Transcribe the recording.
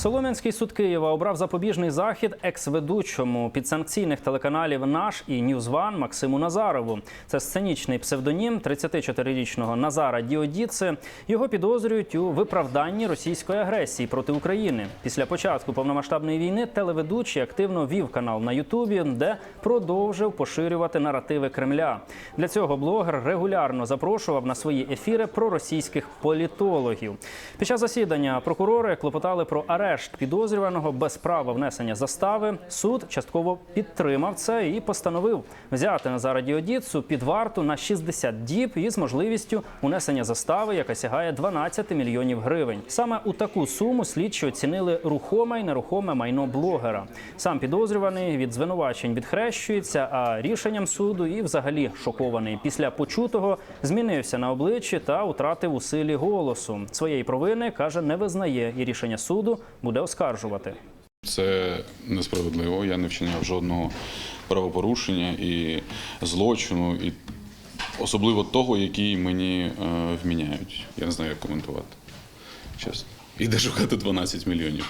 Солом'янський суд Києва обрав запобіжний захід екс-ведучому підсанкційних телеканалів Наш і Ньюзван Максиму Назарову. Це сценічний псевдонім 34-річного Назара Діодіци. Його підозрюють у виправданні російської агресії проти України. Після початку повномасштабної війни телеведучий активно вів канал на Ютубі, де продовжив поширювати наративи Кремля. Для цього блогер регулярно запрошував на свої ефіри проросійських політологів. Під час засідання прокурори клопотали про арешт підозрюваного без права внесення застави. Суд частково підтримав це і постановив взяти Назара Діодіцу під варту на 60 діб із можливістю унесення застави, яка сягає 12 мільйонів гривень. Саме у таку суму слідчі оцінили рухоме і нерухоме майно блогера. Сам підозрюваний від звинувачень відхрещується, а рішенням суду і взагалі шокований. Після почутого змінився на обличчі та втратив у силі голосу. Своєї провини каже, не визнає і рішення суду буде оскаржувати. Це несправедливо. Я не вчиняв жодного правопорушення і злочину, і особливо того, який мені е, вміняють. Я не знаю, як коментувати. Чесно. І де шукати 12 мільйонів.